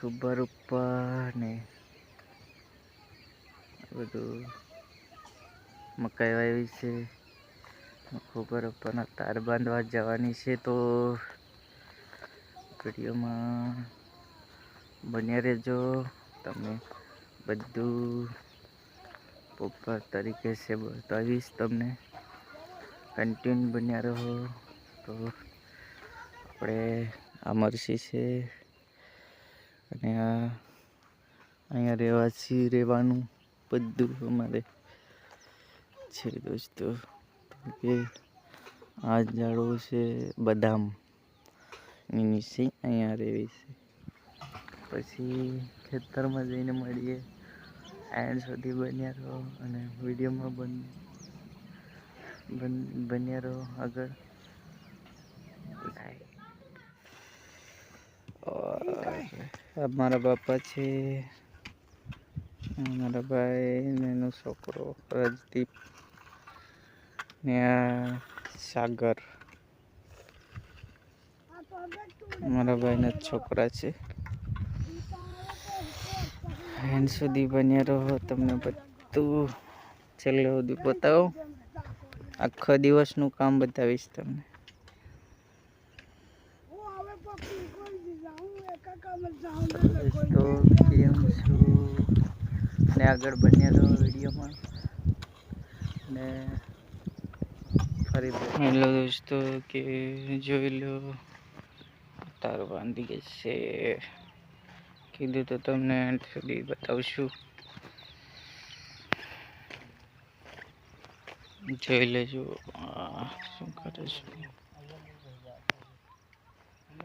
ખબર ઉપર ને બધું મકાઈ વાવી છે. ખબર ઉપરના તાર બાંધવા જવાની છે તો વિડીયોમાં બન્યા રહેજો. તમે બધું પ્રોપર તરીકે છે બતાવીશ તમને. કન્ટિન્યુ બન્યા રહો. તો આપણે આ મરસી છે. અને આ અહીંયા રહેવાસી, રહેવાનું બધું અમારે છે દોસ્તો. કે આ ઝાડો છે બદામ. એની નીચે અહીંયા રહેવી છે. પછી ખેતરમાં જઈને મળીએ. એન્ડ સુધી બન્યા રહો અને વિડીયોમાં બન, બન- બન્યા રહો આગળ. લાઈક મારા બાપા છે. મારા ભાઈ ને એનો છોકરો રજદીપ ને આ સાગર. મારા ભાઈના છોકરા છે. એન્ડ સુધી બન્યા રહો, તમને બધું છેલ્લે સુધી બતાવો. આખો દિવસનું કામ બતાવીશ તમને. તો કેમ છું ને આગળ બન્યા તો વિડીયોમાં ને ફરી હેલો દોસ્તો, કે જોઈ લો તાર બાંધી ગઈ છે. કીધું તો તમને end સુધી બતાવશું. જોઈ લેજો શું કરે છે.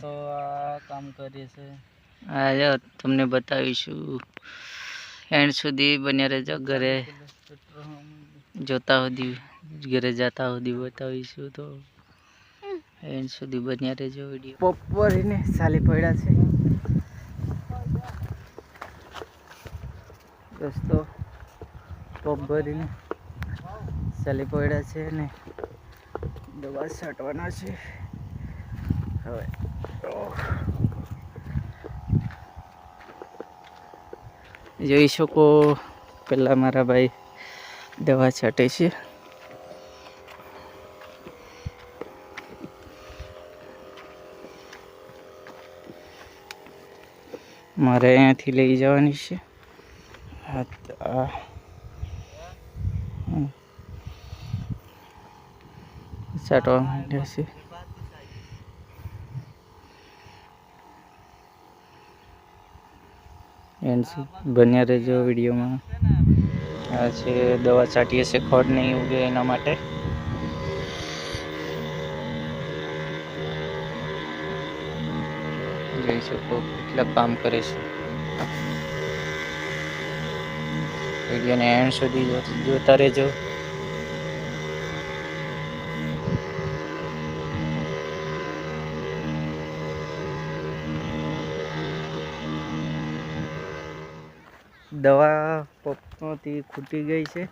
તો આ કામ કરીએ છે. આ તમને બતાવીશું. એન્ડ સુધી બન્યા રહેજો ઘરે. જોતા સુધી ઘરે જતા સુધી બતાવીશું તો. એન્ડ સુધી બન્યા રહેજો વીડિયો. બપોરીને ચાલી પડ્યા છે. દોસ્તો પપ ભરીને ચાલી પડ્યા છે ને. દવા છાંટવાના છે. હવે જોઈ શકો પેલા મારા ભાઈ દવા છાંટે છે. મારે અહીંયાથી લઈ જવાની છે. આ ત- આ હમ. છાંટવા માંડ્યા છે એન્ડ બન્યા રહેજો વિડીયોમાં. આ છે દવા છાંટીએ છે ખોટ નહીં ઉગે એના માટે. જોઈ શકો કેટલા કામ કરે છે. વિડીયોને એન્ડ સુધી જોતા રહેજો. દવા પંપમાંથી ખૂટી ગઈ છે.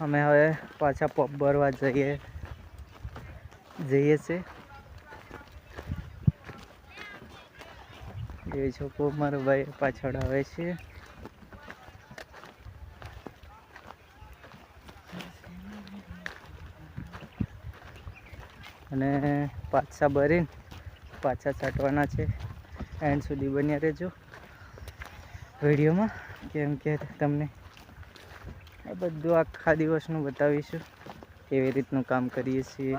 અમે હવે પાછા પંપ ભરવા જઈએ જઈએ છે. એ છોકરો મારો ભાઈ પાછળ આવે છે. અને પાછા ભરીને પાછા છાંટવાના છે. એન્ડ સુધી બન્યા રહેજો. વિડીયોમાં કેમ કે તમને આ બધું આખા દિવસનું બતાવીશું. કેવી રીતનું કામ કરીએ છીએ.